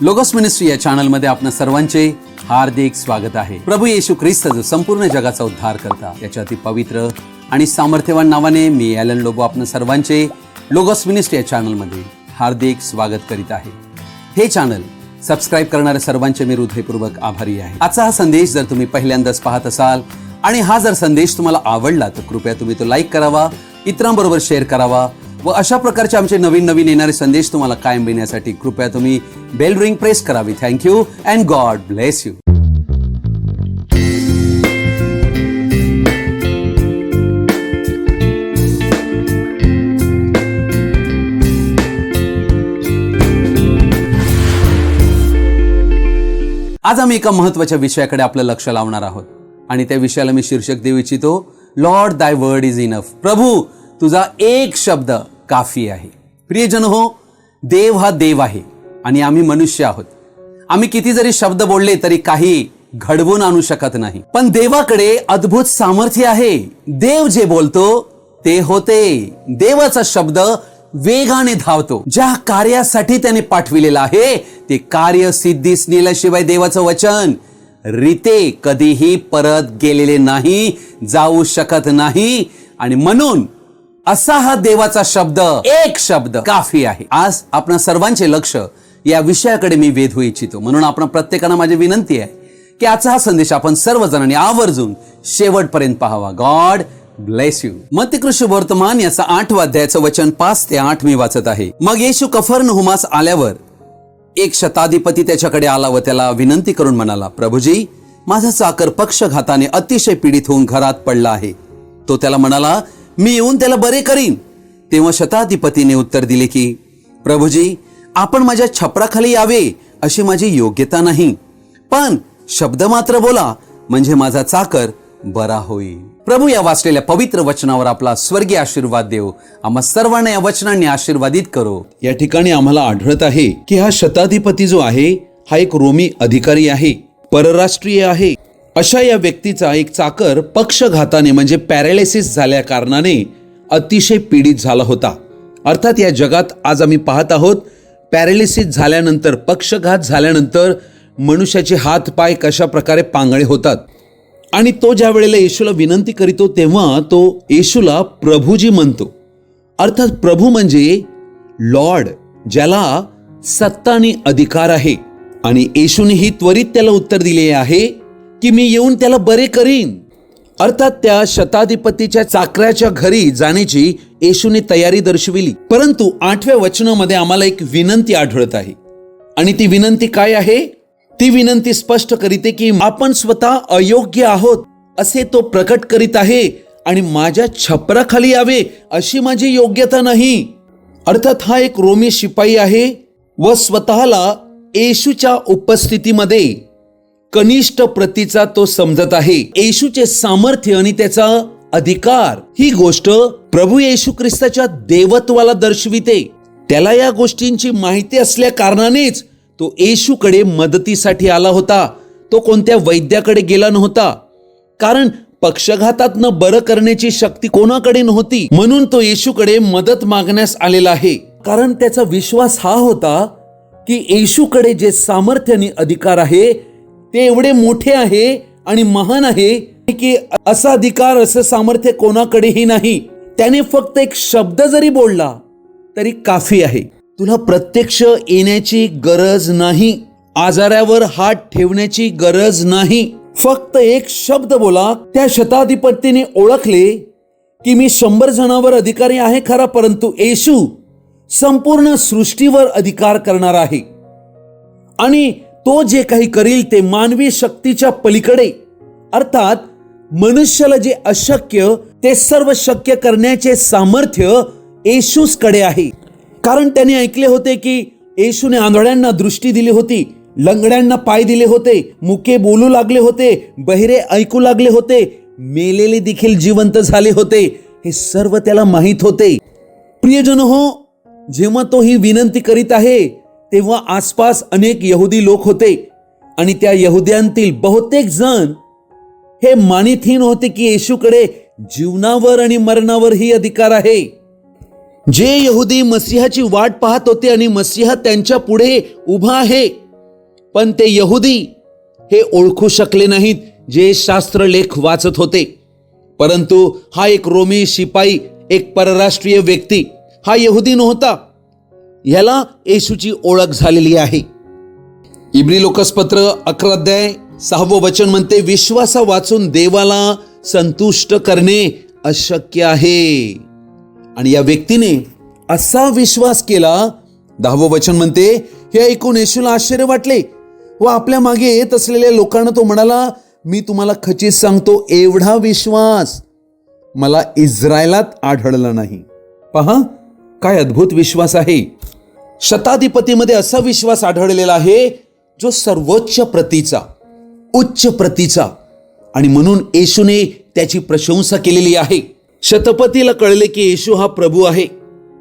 Logos ministry या चॅनलमध्ये आपण सर्वांचे हार्दिक स्वागत आहे. प्रभू येशू ख्रिस्त जो संपूर्ण जगाचा उद्धार करता. याच्या अति पवित्र आणि सामर्थ्यवान नावाने मी ॲलन लोबो आपण सर्वांचे लोगोस मिनिस्ट्री या चॅनलमध्ये हार्दिक स्वागत करीत आहे. हे चॅनल सबस्क्राईब करणाऱ्या सर्वांचे मी हृदयपूर्वक आभारी आहे. आजचा हा संदेश जर तुम्ही पहिल्यांदाच पाहत असाल आणि हा जर संदेश तुम्हाला आवडला तर कृपया तुम्ही तो लाईक करावा इतरांबरोबर शेअर करावा व अशा प्रकारचे आमचे नवीन नवीन येणारे संदेश तुम्हाला कायम मिळण्यासाठी कृपया तुम्ही बेल रिंग प्रेस करावी. Thank you and God bless you आज आम्ही एका महत्त्वाच्या विषयाकडे आपलं लक्ष लावणार आहोत. आणि त्या विषयाला मी शीर्षक देऊ इच्छितो लॉर्ड दाय वर्ड इज इनफ प्रभू तुझा एक शब्द काफी आहे. प्रियजन हो देव हा देव आहे आणि आम्ही मनुष्य आहोत. आम्ही किती जरी शब्द बोलले तरी काही घडवून आणू शकत नाही. पण देवाकडे अद्भुत सामर्थ्य आहे. देव जे बोलतो ते होते. देवाचा शब्द वेगाने धावतो. ज्या कार्यासाठी त्याने पाठविलेलं आहे ते कार्य सिद्धीस नेल्याशिवाय देवाचं वचन रीते कधीही परत गेलेले नाही जाऊ शकत नाही. आणि म्हणून असा हा देवाचा शब्द एक शब्द. काफी आहे. आज आपण सर्वांचे लक्ष या विषयाकडे मी वेधू इच्छितो. म्हणून आपण प्रत्येकाला माझी विनंती आहे की आजचा हा संदेश आपण सर्वजणांनी आवर्जून शेवटपर्यंत पाहावा. गॉड ब्लेस यू मत्यकृष्ण वर्तमान याचा आठवा अध्यायाचं वचन पाच ते आठ मी वाचत आहे. मग येशू कफर हुमास आल्यावर एक शताधिपती त्याच्याकडे आला व त्याला विनंती करून म्हणाला प्रभूजी माझा चाकर पक्षघाताने अतिशय पीडित होऊन घरात पडला आहे. तो त्याला म्हणाला मी येऊन त्याला बरे करीन. तेव्हा शताधिपतीने उत्तर दिले की प्रभूजी आपण माझ्या छपराखाली यावे अशी माझी योग्यता नाही. पण शब्द मात्र बोला म्हणजे माझा चाकर बरा होईल. प्रभू या वाचलेल्या पवित्र वचनावर आपला स्वर्गीय आशीर्वाद देव आम्हा सर्वांना या वचनांनी आशीर्वादित करो. या ठिकाणी आम्हाला आढळत आहे की हा शताधिपती जो आहे हा एक रोमी अधिकारी आहे परराष्ट्रीय आहे. अशा या व्यक्तीचा एक चाकर पक्षघाताने म्हणजे पॅरालिसिस झाल्या कारणाने अतिशय पीडित झाला होता. अर्थात या जगात आज आम्ही पाहत आहोत पॅरालिसिस झाल्यानंतर पक्षघात झाल्यानंतर मनुष्याचे हात पाय कशा प्रकारे पांगळे होतात. आणि तो ज्या वेळेला येशूला विनंती करीतो तेव्हा तो येशूला प्रभूजी म्हणतो. अर्थात प्रभू म्हणजे लॉर्ड ज्याला सत्ता आणि अधिकार आहे. आणि येशूनेही त्वरित त्याला उत्तर दिले आहे की मी येऊन त्याला बरे करीन. अर्थात त्या शताधिपतीच्या चाकऱ्याच्या घरी जाण्याची येशूने तयारी दर्शविली. परंतु आठव्या वचनामध्ये आम्हाला एक विनंती आढळत आहे. आणि ती विनंती काय आहे? ती विनंती स्पष्ट करीते की आपण स्वतः अयोग्य आहोत असे तो प्रकट करीत आहे आणि माझ्या छपराखाली यावे अशी माझी योग्यता नाही. अर्थात हा एक रोमी शिपाई आहे व स्वतःला येशूच्या उपस्थितीमध्ये कनिष्ठ प्रतीचा तो समजत आहे. येशूचे सामर्थ्य आणि त्याचा अधिकार. ही गोष्ट प्रभू येशू ख्रिस्ताच्या देवत्वाला दर्शविते. त्याला या गोष्टींची माहिती असल्या कारणानेच तो येशूकडे मदतीसाठी आला होता. तो कोणत्या वैद्याकडे गेला नव्हता. कारण पक्षघातातनं बरं करण्याची शक्ती कोणाकडे नव्हती. म्हणून तो येशूकडे मदत मागण्यास आलेला आहे. कारण त्याचा विश्वास हा होता की येशूकडे जे सामर्थ्य आणि अधिकार आहे ते एवढे मोठे आहे आणि महान आहे की असा अधिकार असं सामर्थ्य कोणाकडेही नाही. त्याने फक्त एक शब्द जरी बोलला तरी काफी आहे. तुला प्रत्यक्ष येण्याची गरज नाही आजारावर हात ठेवण्याची गरज नाही. फक्त एक शब्द बोला त्या शताधिपतीने ओळखले की मी शंभर जणांवर अधिकारी आहे खरा परंतु येशू संपूर्ण सृष्टीवर अधिकार करणार आहे. आणि तो जे काही करील ते मानवी शक्तीच्या पलीकडे. अर्थात मनुष्याला जे अशक्य ते सर्व शक्य करण्याचे सामर्थ्य येशूसकडे आहे. कारण त्याने ऐकले होते की येशूने आंधळ्यांना दृष्टी दिली होती लंगड्यांना पाय दिले होते मुके बोलू लागले होते बहिरे ऐकू लागले होते मेलेले देखील जिवंत झाले होते हे सर्व त्याला माहीत होते. प्रियजन हो जेव्हा तो ही विनंती करीत आहे तेव्हा आसपास अनेक यहुदी लोक होते आणि त्या यहुद्यांतील बहुतेक जण हे मानितहीन होते की येशूकडे जीवनावर आणि मरणावर ही अधिकार आहे. जे यहुदी मसीहाची वाट पाहत होते आणि मसीहा त्यांच्या पुढे उभा आहे पण ते यहुदी हे ओळखू शकले नाहीत जे शास्त्रलेख वाचत होते. परंतु हा एक रोमी शिपाई एक परराष्ट्रीय व्यक्ती हा यहुदी नव्हता. ह्याला येशूची ओळख झालेली आहे. इब्री लोकसपत्र अकरा अध्याय सहावं वचन म्हणते विश्वासा वाचून देवाला संतुष्ट करणे अशक्य आहे. आणि या व्यक्तीने असा विश्वास केला दहावं वचन म्हणते हे ऐकून येशूला आश्चर्य वाटले व आपल्या मागे येत असलेल्या लोकांना तो म्हणाला मी तुम्हाला खचित सांगतो एवढा विश्वास मला इस्रायलात आढळला नाही पहा काय अद्भुत विश्वास आहे. शताधिपतीमध्ये असा विश्वास आढळलेला आहे जो सर्वोच्च प्रतीचा उच्च प्रतीचा. आणि म्हणून येशूने त्याची प्रशंसा केलेली आहे. शतपतीला कळले की येशू हा प्रभू आहे.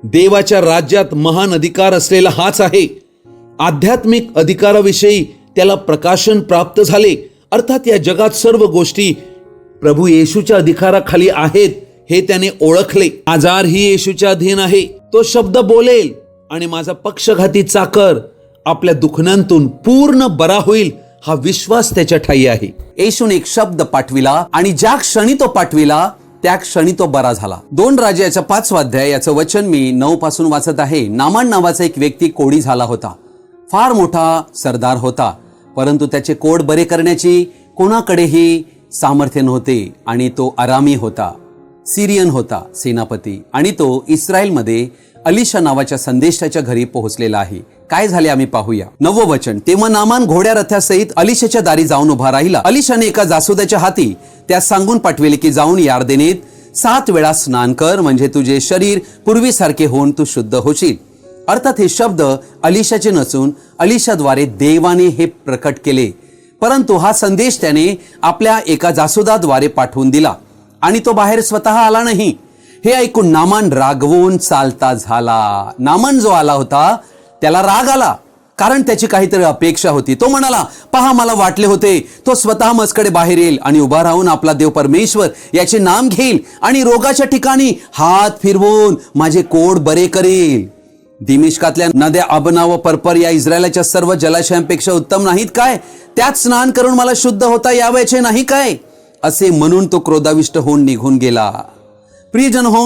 देवाच्या राज्यात महान अधिकार असलेला हाच आहे. आध्यात्मिक अधिकाराविषयी त्याला प्रकाशन प्राप्त झाले. अर्थात या जगात सर्व गोष्टी प्रभू येशूच्या अधिकाराखाली आहेत हे त्याने ओळखले. आजार ही येशूच्या अधीन आहे. तो शब्द बोलेल. आणि माझा पक्षघाती चाकर आपल्या दुखण्यांतून पूर्ण बरा होईल हा विश्वास त्याच्या ठाई आहे. येशून एक शब्द पाठविला आणि ज्या क्षणी तो पाठविला त्या क्षणी तो बरा झाला. दोन राजाच्या पाच स्वाध्याय याचं वचन मी नऊ पासून वाचत आहे. नामान नावाचा एक व्यक्ती कोडी झाला होता. फार मोठा सरदार होता परंतु त्याचे कोड बरे करण्याची कोणाकडेही सामर्थ्य नव्हते आणि तो आरामी होता सिरियन होता सेनापती आणि तो इस्रायलमध्ये अलिशा नावाच्या संदेशाच्या घरी पोहोचलेला आहे. काय झाले आम्ही पाहूया. नवं वचन तेव्हा नामान घोड्या रथासहित अलिशाच्या दारी जाऊन उभा राहिला. अलिशाने एका जासुद्याच्या हाती त्यास सांगून पाठविले की जाऊन यार्देनेत सात वेळा स्नान कर म्हणजे तुझे शरीर पूर्वीसारखे होऊन तू शुद्ध होशील. अर्थात हे शब्द अलिशाचे नसून अलिशाद्वारे देवाने हे प्रकट केले. परंतु हा संदेश त्याने आपल्या एका जासुदाद्वारे पाठवून दिला. आणि तो बाहेर स्वतः आला नाही. हे ऐकून नामान रागवून चालता झाला. नामान जो आला होता त्याला राग आला. कारण त्याची काहीतरी अपेक्षा होती. तो म्हणाला पहा मला वाटले होते तो स्वतः मजकडे बाहेर येईल आणि उभा राहून आपला देव परमेश्वर याचे नाम घेईल आणि रोगाच्या ठिकाणी हात फिरवून माझे कोड बरे करेल. दिमिष्कातल्या नद्या अबना व परपर या इस्रायलाच्या सर्व जलाशयांपेक्षा उत्तम नाहीत काय? त्यात स्नान करून मला शुद्ध होता यावयाचे नाही काय? असे म्हणून तो क्रोधाविष्ट होऊन निघून गेला. प्रियजन हो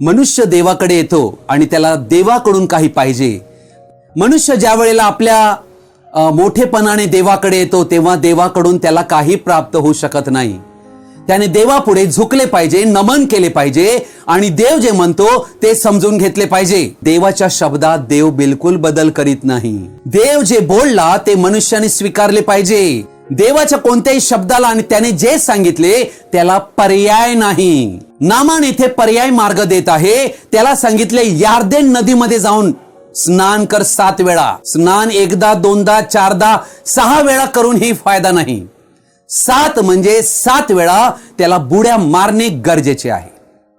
मनुष्य देवाकडे येतो आणि त्याला देवाकडून काही पाहिजे. मनुष्य ज्या वेळेला आपल्या मोठेपणाने देवाकडे येतो तेव्हा देवाकडून त्याला काही प्राप्त होऊ शकत नाही. त्याने देवापुढे झुकले पाहिजे नमन केले पाहिजे आणि देव जे म्हणतो ते समजून घेतले पाहिजे. देवाच्या शब्दात देव बिलकुल बदल करीत नाही. देव जे बोलला ते मनुष्याने स्वीकारले पाहिजे. देवाच्या कोणत्याही शब्दाला आणि त्याने जे सांगितले त्याला पर्याय नाही. नामान इथे पर्याय मार्ग देत आहे. त्याला सांगितले यार्देन नदीमध्ये जाऊन स्नान कर सात वेळा. स्नान एकदा दोनदा चारदा सहा वेळा करूनही फायदा नाही. सात म्हणजे सात वेळा त्याला बुड्या मारणे गरजेचे आहे.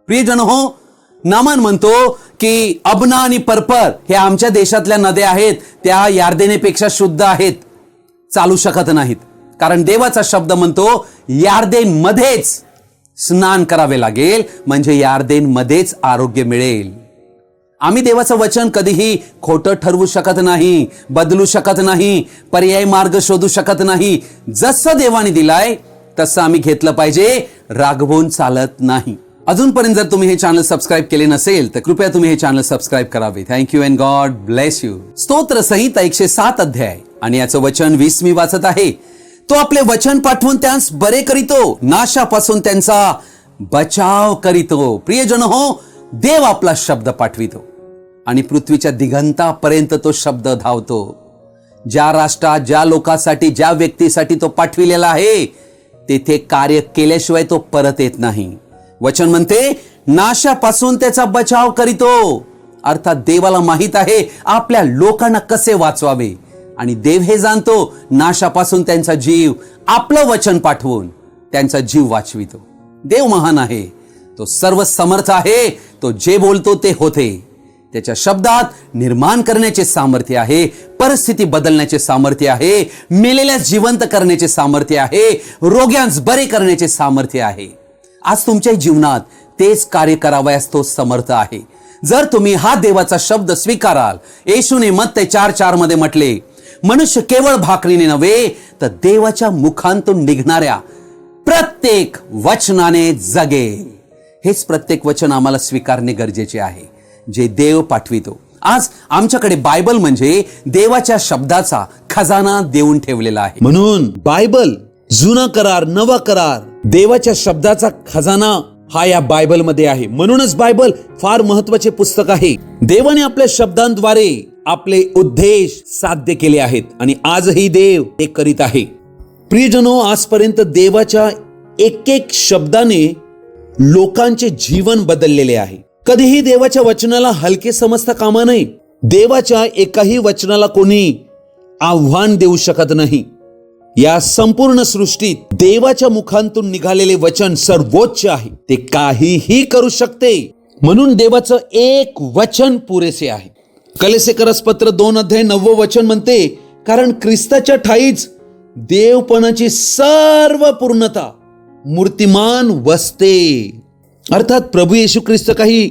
प्रियजन हो नामान म्हणतो की अबना आणि परपर हे आमच्या देशातल्या नद्या आहेत. त्या यार्देनेपेक्षा शुद्ध आहेत. चालू शकत नाहीत. कारण देवाचा शब्द म्हणतो यार्देन मध्येच स्नान करावे लागेल म्हणजे यार्देन मध्येच आरोग्य मिळेल. आम्ही देवाचं वचन कधीही खोटं ठरवू शकत नाही बदलू शकत नाही पर्याय मार्ग शोधू शकत नाही. जसं देवाने दिलाय तसं आम्ही घेतलं पाहिजे रागवून चालत नाही. अजूनपर्यंत जर तुम्ही हे चॅनल सबस्क्राईब केले नसेल तर कृपया तुम्ही हे चॅनल सबस्क्राईब करावे. Thank you and God bless you स्तोत्र संहिता एकशे सात अध्याय आणि याचं वचन वीस मी वाचत आहे. तो आपले वचन पाठवून त्यांस बरे करीतो नाशापासून त्यांचा बचाव करीतो. प्रियजन हो देव आपला शब्द पाठवितो आणि पृथ्वीच्या दिगंतापर्यंत तो शब्द धावतो. ज्या राष्ट्रात ज्या लोकांसाठी ज्या व्यक्तीसाठी तो पाठविलेला आहे तेथे कार्य केल्याशिवाय तो परत येत नाही. वचन म्हणते नाशापासून त्याचा बचाव करीतो. अर्थात देवाला माहीत आहे आपल्या लोकांना कसे वाचवावे? आणि देव हे जाणतो नाशापासून त्यांचा जीव आपलं वचन पाठवून त्यांचा जीव वाचवितो. देव महान आहे. तो सर्व समर्थ आहे. तो जे बोलतो ते होते. त्याच्या शब्दात निर्माण करण्याचे सामर्थ्य आहे. परिस्थिती बदलण्याचे सामर्थ्य आहे. मेलेल्यास जिवंत करण्याचे सामर्थ्य आहे. रोग्यांस बरे करण्याचे सामर्थ्य आहे. आज तुमच्या जीवनात तेच कार्य करावयास तो समर्थ आहे. जर तुम्ही हा देवाचा शब्द स्वीकाराल येशूने मत्ते चार चारमध्ये म्हटले मनुष्य केवळ भाकरीने नव्हे तर देवाच्या मुखांतून निघणाऱ्या प्रत्येक वचनाने जगे. हेच प्रत्येक वचन आम्हाला स्वीकारणे गरजेचे आहे जे देव पाठवितो. आज आमच्याकडे बायबल म्हणजे देवाच्या शब्दाचा खजाना देऊन ठेवलेला आहे. म्हणून बायबल जुना करार नवा करार देवाच्या शब्दाचा खजाना हा या बायबलमध्ये आहे. म्हणूनच बायबल फार महत्त्वाचे पुस्तक आहे. देवाने आपल्या शब्दांद्वारे आपले उद्देश साध्य केले आहेत आणि आजही देव ते करीत आहे. प्रियजनो आजपर्यंत देवाच्या एक एक शब्दाने लोकांचे जीवन बदललेले आहे. कधीही देवाच्या वचनाला हलके समजता कामा नये. देवाच्या एकाही वचनाला कोणी आव्हान देऊ शकत नाही. या संपूर्ण सृष्टीत देवाच्या मुखांतून निघालेले वचन सर्वोच्च आहे. ते काहीही करू शकते. म्हणून देवाचं एक वचन पुरेसे आहे. कलेसेकरस पत्र दोन अध्याय नववं वचन म्हणते कारण ख्रिस्ताच्या ठाईच देवपणाची सर्व पूर्णता मूर्तिमान वसते. अर्थात प्रभू येशू ख्रिस्त काही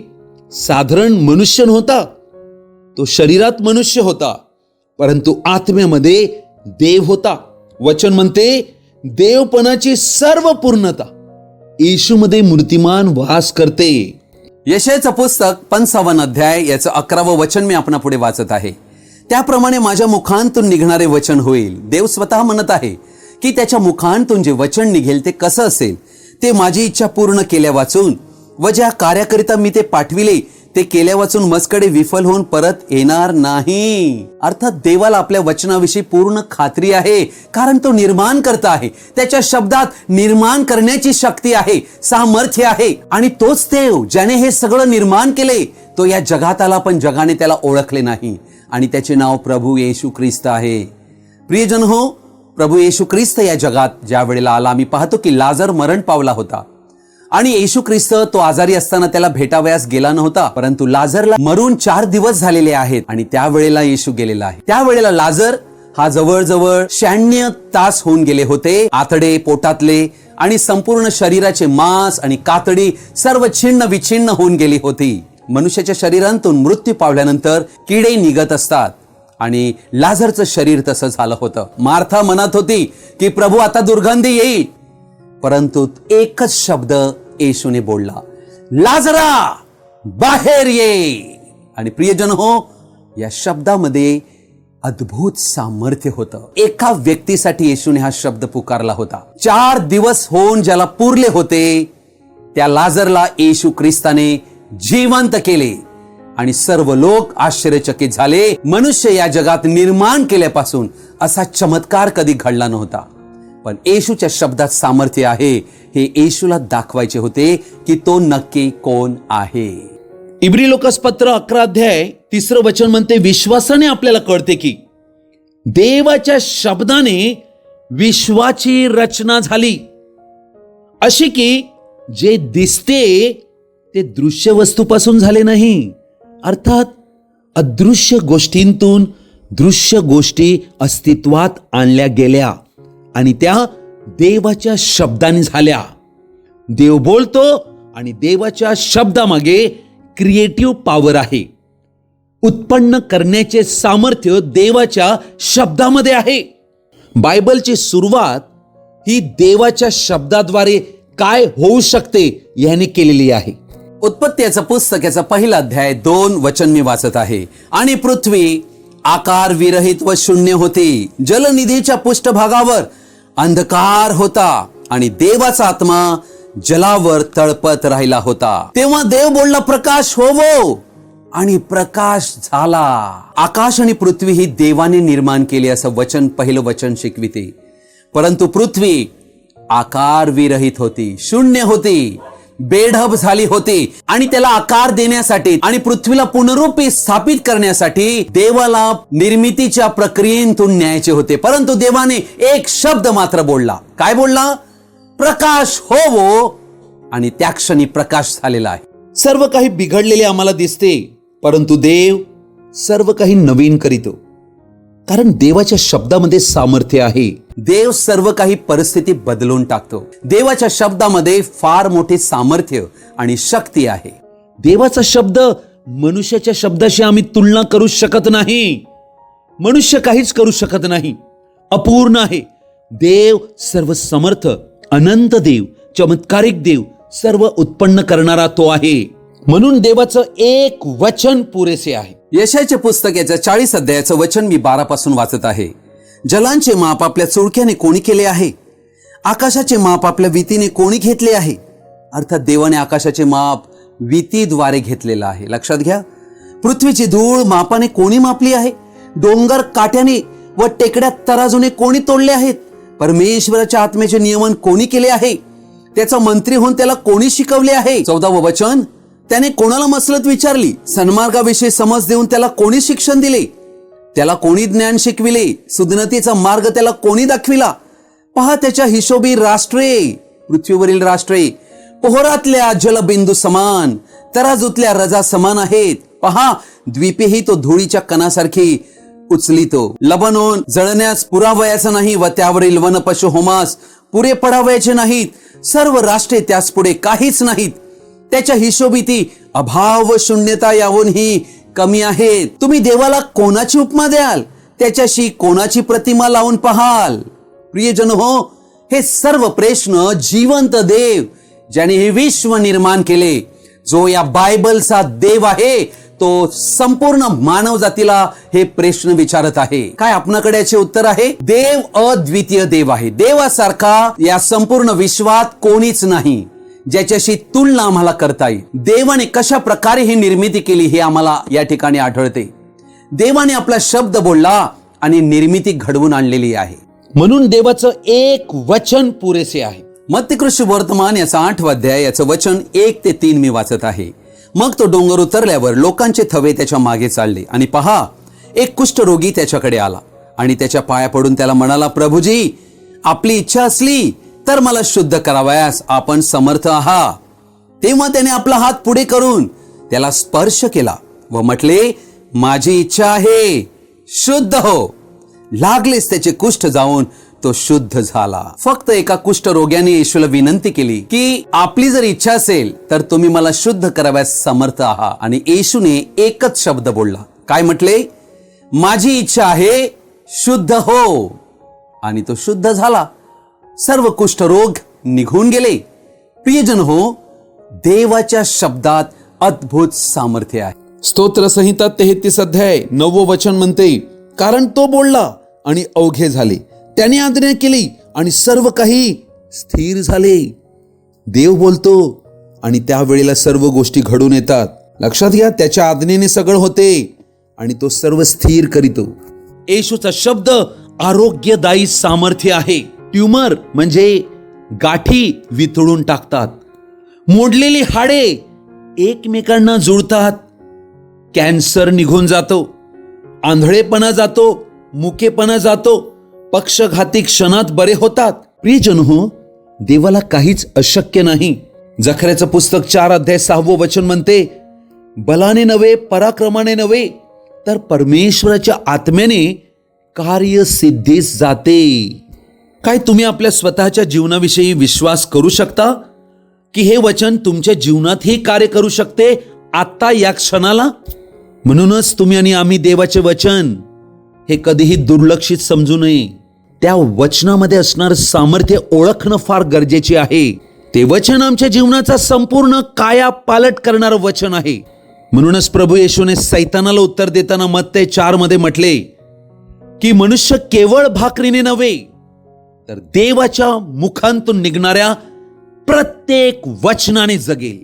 साधारण मनुष्य नव्हता तो शरीरात मनुष्य होता परंतु आत्म्यामध्ये देव होता. वचन म्हणते देवपणाची सर्व पूर्णता येशूमध्ये मूर्तिमान वास करते. यशयाचं पुस्तक पंचावन्न अध्याय याचं अकरावं वचन मी आपण पुढे वाचत आहे. त्याप्रमाणे माझ्या मुखांतून निघणारे वचन होईल. देव स्वतः म्हणत आहे की त्याच्या मुखांतून जे वचन निघेल ते कसं असेल ते माझी इच्छा पूर्ण केल्या वाचून व ज्या कार्याकरिता मी ते पाठविले ते केल्या वाचून मजकडे विफल होऊन परत येणार नाही. अर्थात देवाला आपल्या वचनाविषयी पूर्ण खात्री आहे कारण तो निर्माण करता आहे. त्याच्या शब्दात निर्माण करण्याची शक्ती आहे सामर्थ्य आहे आणि तोच देव ज्याने हे सगळं निर्माण केले तो या जगात आला पण जगाने त्याला ओळखले नाही. आणि त्याचे नाव प्रभू येशू ख्रिस्त आहे. प्रियजन हो प्रभू येशू ख्रिस्त या जगात ज्या वेळेला आला आम्ही पाहतो की लाजर मरण पावला होता. आणि येशू ख्रिस्त तो आजारी असताना त्याला भेटावयास गेला नव्हता परंतु लाझरला मरून चार दिवस झालेले आहेत आणि त्यावेळेला येशू गेलेला आहे. त्यावेळेला लाझर हा जवळजवळ शहाण्य तास होऊन गेले होते. आतडे पोटातले आणि संपूर्ण शरीराचे मांस आणि कातडी सर्व छिन्न विछिन्न होऊन गेली होती. मनुष्याच्या शरीरांतून मृत्यू पावल्यानंतर किडे निघत असतात आणि लाझरचं शरीर तसं झालं होतं. मार्था म्हणत होती की प्रभू आता दुर्गंधी येईल. परंतु एकच शब्द येशूने बोलला लाजरा बाहेर ये. आणि प्रियजन हो या शब्दामध्ये अद्भुत सामर्थ्य होतं. एका व्यक्तीसाठी येशूने हा शब्द पुकारला होता. चार दिवस होऊन ज्याला पुरले होते त्या लाजरला येशू ख्रिस्ताने जिवंत केले. आणि सर्व लोक आश्चर्यचकित झाले. मनुष्य या जगात निर्माण केल्यापासून असा चमत्कार कधी घडला नव्हता. पण येशूच्या शब्दात सामर्थ्य आहे. हे येशूला दाखवायचे होते की तो नक्की कोण आहे. इब्री लोकसपत्र अकराध्याय अकरा अध्याय तिसरं वचन म्हणते विश्वासाने आपल्याला कळते की देवाच्या शब्दाने विश्वाची रचना झाली. अशी की जे दिसते ते दृश्य वस्तूपासून झाले नाही. अर्थात अदृश्य गोष्टींतून दृश्य गोष्टी अस्तित्वात आणल्या गेल्या. आणि त्या देवाच्या शब्दाने झाल्या. देव बोलतो आणि देवाच्या शब्दामागे क्रिएटिव्ह पॉवर आहे. उत्पन्न करण्याचे सामर्थ्य देवाच्या शब्दामध्ये आहे. बायबलची सुरुवात ही देवाच्या शब्दाद्वारे काय होऊ शकते याने केलेली आहे. उत्पत्तीचं पुस्तक याचा पहिला अध्याय दोन वचन मी वाचत आहे. आणि पृथ्वी आकार विरहित व शून्य होते. जलनिधीच्या पृष्ठभागावर अंधकार होता आणि देवाचा आत्मा जलावर तळपत राहिला होता. तेव्हा देव बोलला प्रकाश होवो आणि प्रकाश झाला. आकाश आणि पृथ्वी ही देवाने निर्माण केली असं वचन पहिलं वचन शिकविते. परंतु पृथ्वी आकार विरहित होती शून्य होती. बेढब झाली होती. आणि त्याला आकार देण्यासाठी आणि पृथ्वीला पुनरुपी स्थापित करण्यासाठी देवाला निर्मितीच्या प्रक्रियेतून न्यायचे होते. परंतु देवाने एक शब्द मात्र बोलला. काय बोलला? प्रकाश होवो. आणि त्या क्षणी प्रकाश झालेला आहे. सर्व काही बिघडलेले आम्हाला दिसते परंतु देव सर्व काही नवीन करीतो. कारण देवाच्या शब्दामध्ये सामर्थ्य आहे. देव सर्व काही परिस्थिती बदलून टाकतो. देवाच्या शब्दामध्ये फार मोठे सामर्थ्य आणि शक्ती आहे. देवाचा शब्द मनुष्याच्या शब्दाशी आम्ही तुलना करू शकत नाही. मनुष्य काहीच करू शकत नाही. अपूर्ण आहे. देव सर्व समर्थ अनंत देव चमत्कारिक देव सर्व उत्पन्न करणारा तो आहे. म्हणून देवाचं एक वचन पुरेसे आहे. यशाचे पुस्तक याच्या चाळीस अध्यायाचं वचन मी बारा पासून वाचत आहे. जलांचे माप आपल्या चुळक्याने कोणी केले आहे? आकाशाचे माप आपल्या वितीने कोणी घेतले आहे? अर्थात देवाने आकाशाचे माप वितीद्वारे घेतलेलं आहे. लक्षात घ्या. पृथ्वीची धूळ मापाने कोणी मापली आहे? डोंगर काट्याने व टेकड्या तराजूने कोणी तोडले आहेत? परमेश्वराच्या आत्म्याचे नियमन कोणी केले आहे? त्याचा मंत्री होऊन त्याला कोणी शिकवले आहे? चौदावं वचन. त्याने कोणाला मसलत विचारली? सन्मार्गाविषयी समज देऊन त्याला कोणी शिक्षण दिले? त्याला कोणी ज्ञान शिकविले? सुदनतीचा मार्ग त्याला कोणी दाखविला? पहा त्याच्या हिशोबी राष्ट्रे. पृथ्वीवरील राष्ट्रे. पोहरातल्या जलबिंदू समान तराजूतल्या रजा समान आहेत. पहा द्वीपेही तो धुळीच्या कणासारखी उचलितो लबनोन जळण्यास पुरावयाचा नाही व त्यावरील वन पशु होमास पुरे पडावयाचे नाहीत. सर्व राष्ट्रे त्यास पुढे काहीच नाहीत. त्याच्या हिशोबी ती अभाव शून्यता याहून ही कमी आहेत. तुम्ही देवाला कोणाची उपमा द्याल? त्याच्याशी कोणाची प्रतिमा लावून पाहाल? प्रियजन हो हे सर्व प्रश्न जिवंत देव ज्याने हे विश्व निर्माण केले जो या बायबलचा देव आहे तो संपूर्ण मानव जातीला हे प्रश्न विचारत आहे. काय आपणाकडे याचे उत्तर आहे? देव अद्वितीय देव आहे. देवासारखा या संपूर्ण विश्वात कोणीच नाही. ज्याच्याशी तुलना आम्हाला करता येईल. देवाने कशा प्रकारे ही निर्मिती केली हे आम्हाला या ठिकाणी आढळते. देवाने आपला शब्द बोलला आणि निर्मिती घडवून आणलेली आहे. म्हणून देवाचं एक वचन पुरेसे आहे. मत्यकृषी वर्तमान याचा आठवा अध्याय याचं वचन एक ते तीन मी वाचत आहे. मग तो डोंगर उतरल्यावर लोकांचे थवे त्याच्यामागे चालले आणि पहा एक कुष्ठरोगी त्याच्याकडे आला आणि त्याच्या पाया पडून त्याला म्हणाला प्रभुजी आपली इच्छा असली तर मला शुद्ध करावयास आपण समर्थ आहात तेव्हा त्याने आपला हात पुढे करून त्याला स्पर्श केला व म्हटले माझी इच्छा आहे. शुद्ध हो. लागलेच त्याचे कुष्ठ जाऊन तो शुद्ध झाला. फक्त एका कुष्ठ रोग्याने येशूला विनंती केली की आपली जर इच्छा असेल तर तुम्ही मला शुद्ध कराव्यास समर्थ आहात आणि येशूने एकच शब्द बोलला. काय म्हटले? माझी इच्छा आहे शुद्ध हो. आणि तो शुद्ध झाला. सर्व कुष्ठरोग निघून गेले. प्रियजन हो देवाच्या शब्दात अद्भुत सामर्थ्य आहे. स्तोत्र संहिता तेहतीस अध्याय नववं वचन म्हणते कारण तो बोलला आणि अवघे झाले. त्याने आज्ञा केली आणि सर्व काही स्थिर झाले. देव बोलतो आणि त्यावेळेला सर्व गोष्टी घडून येतात. लक्षात घ्या त्याच्या आज्ञेने सगळं होते आणि तो सर्व स्थिर करीतो. येशूचा शब्द आरोग्यदायी सामर्थ्य आहे. ट्युमर म्हणजे गाठी वितळून टाकतात. मोडलेली हाडे एकमेकांना जुळतात. कॅन्सर निघून जातो. आंधळेपणा जातो. मुकेपणा जातो. पक्षघाती क्षणात बरे होतात. प्रियजन हो देवाला काहीच अशक्य नाही. जखऱ्याचं पुस्तक चार अध्याय सहावं वचन म्हणते बलाने नव्हे पराक्रमाने नव्हे तर परमेश्वराच्या आत्म्याने कार्य सिद्धीस जाते. काय तुम्ही आपल्या स्वतःच्या जीवनाविषयी विश्वास करू शकता? की हे वचन तुमच्या जीवनातही कार्य करू शकते आत्ता या क्षणाला? म्हणूनच तुम्ही आणि आम्ही देवाचे वचन हे कधीही दुर्लक्षित समजू नये. त्या वचनामध्ये असणारं सामर्थ्य ओळखणं फार गरजेचे आहे. ते वचन आमच्या जीवनाचा संपूर्ण काया पालट करणारं वचन आहे. म्हणूनच प्रभू येशूने सैतानाला उत्तर देताना मत चारमध्ये म्हटले की मनुष्य केवळ भाकरीने नव्हे तर देवाच्या मुखांतून निघणाऱ्या प्रत्येक वचनाने जगेल.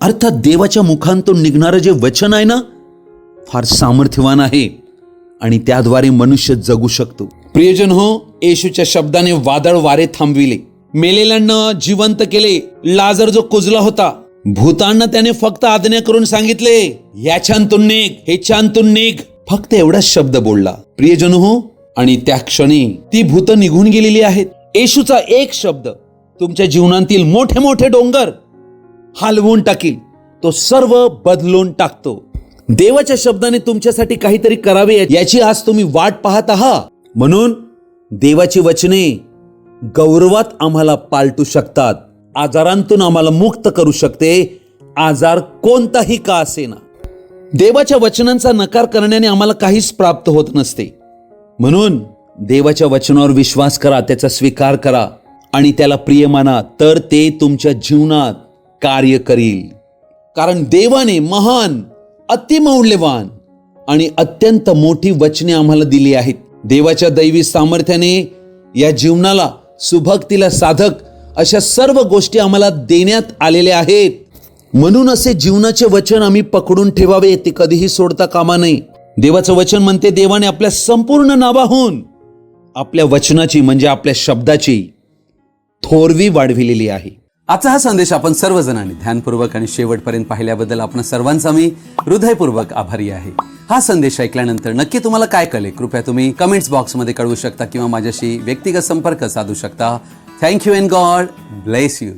अर्थात देवाच्या मुखांतून निघणारं जे वचन आहे ना फार सामर्थ्यवान आहे आणि त्याद्वारे मनुष्य जगू शकतो. प्रियजन हो येशूच्या शब्दाने वादळ वारे थांबविले. मेलेल्यांना जिवंत केले. लाजर जो कुजला होता भूतांना त्याने फक्त आज्ञा करून सांगितले या निघ हे छानतून निघ. फक्त एवढाच शब्द बोलला. प्रियजन हो आणि त्या क्षणी ती भूत निघून गेलेली आहेत. येशूचा एक शब्द तुमच्या जीवनातील मोठे मोठे डोंगर हलवून टाकील. तो सर्व बदलून टाकतो. देवाच्या शब्दाने तुमच्यासाठी काहीतरी करावे याची आज तुम्ही वाट पाहत आहात. म्हणून देवाची वचने गौरवात आम्हाला पालटू शकतात. आजारांतून आम्हाला मुक्त करू शकते. आजार कोणताही का असेना. देवाच्या वचनांचा नकार करण्याने आम्हाला काहीच प्राप्त होत नसते. म्हणून देवाच्या वचनावर विश्वास करा त्याचा स्वीकार करा आणि त्याला प्रिय माना तर ते तुमच्या जीवनात कार्य करील. कारण देवाने महान अतिमौल्यवान आणि अत्यंत मोठी वचने आम्हाला दिली आहेत. देवाच्या दैवी सामर्थ्याने या जीवनाला सुभक्तीला साधक अशा सर्व गोष्टी आम्हाला देण्यात आलेल्या आहेत. म्हणून असे जीवनाचे वचन आम्ही पकडून ठेवावे ते कधीही सोडता कामा नये. देवाचं वचन म्हणते देवाने आपल्या संपूर्ण नावाहून आपल्या वचनाची म्हणजे आपल्या शब्दाची थोरवी वाढविलेली आहे. आजचा हा संदेश आपण सर्वजणांनी ध्यानपूर्वक आणि शेवटपर्यंत पाहिल्याबद्दल आपण सर्वांचा मी हृदयपूर्वक आभारी आहे. हा संदेश ऐकल्यानंतर नक्की तुम्हाला काय कळले? कृपया तुम्ही कमेंट्स बॉक्समध्ये कळवू शकता किंवा माझ्याशी व्यक्तिगत संपर्क साधू शकता. Thank you and God bless you